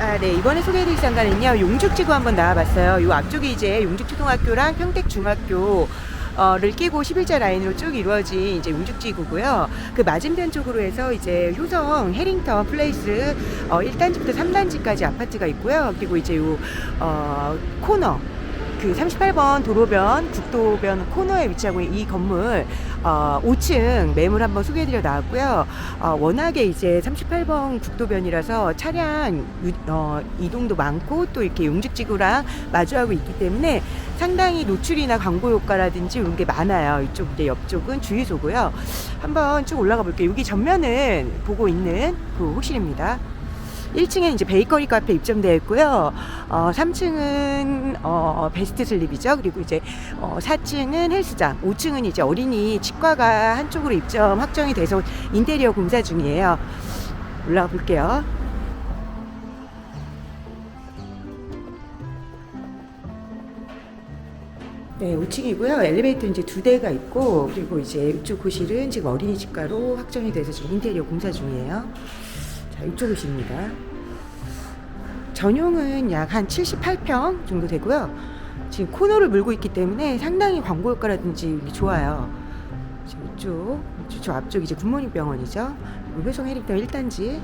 아, 네. 이번에 소개해드릴 상가는요. 용죽지구 한번 나와봤어요. 요 앞쪽이 이제 용죽초등학교랑 평택중학교 어를 끼고 11자 라인으로 쭉 이루어진 이제 용죽지구고요. 그 맞은편 쪽으로 해서 이제 효성 해링턴 플레이스 어 1단지부터 3단지까지 아파트가 있고요. 그리고 이제 요 어, 코너 그 38번 도로변 국도변 코너에 위치하고 있는 이 건물 어, 5층 매물 한번 소개해드려 나왔고요. 어, 워낙에 이제 38번 국도변이라서 차량 유- 어, 이동도 많고 또 이렇게 용직지구랑 마주하고 있기 때문에 상당히 노출이나 광고 효과라든지 이런 게 많아요. 이쪽 이제 옆쪽은 주유소고요. 한번 쭉 올라가 볼게요. 여기 전면은 보고 있는 그 호실입니다. 1층에 이제 베이커리 카페 입점되어 있고요. 어, 3층은 어, 베스트 슬립이죠. 그리고 이제 어, 4층은 헬스장, 5층은 이제 어린이 치과가 한쪽으로 입점 확정이 돼서 인테리어 공사 중이에요. 올라가 볼게요. 네, 5층이고요. 엘리베이터 이제 두 대가 있고 그리고 이제 이쪽 호실은 지금 어린이 집가로 확정이 돼서 지금 인테리어 공사 중이에요. 자, 이쪽 호실입니다. 전용은 약 한 78평 정도 되고요. 지금 코너를 물고 있기 때문에 상당히 광고 효과라든지 좋아요. 지금 이쪽, 이쪽 저 앞쪽 이제 굿모닝 병원이죠. 효성 해릭터 1단지.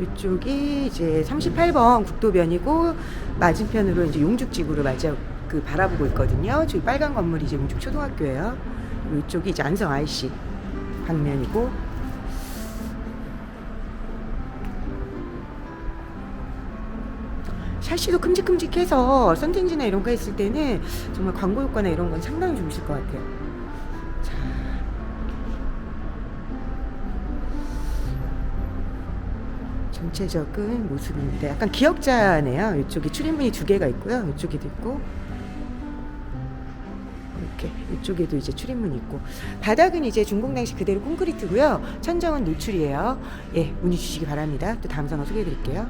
이쪽이 이제 38번 국도변이고 맞은편으로 이제 용죽지구를 맞아 그 바라보고 있거든요. 저기 빨간 건물이 이제 용죽 초등학교예요. 이쪽이 이제 안성 IC 방면이고 샤시도 큼직큼직해서 선텐지나 이런 거 했을 때는 정말 광고 효과나 이런 건 상당히 좋으실 것 같아요. 자. 전체적인 모습입니다. 약간 기역자네요. 이쪽에 출입문이 두 개가 있고요. 이쪽에도 있고. 이렇게 이쪽에도 이제 출입문이 있고 바닥은 이제 중공당식 그대로 콘크리트고요. 천정은 노출이에요. 예, 문의 주시기 바랍니다. 또 다음 상황 소개해 드릴게요.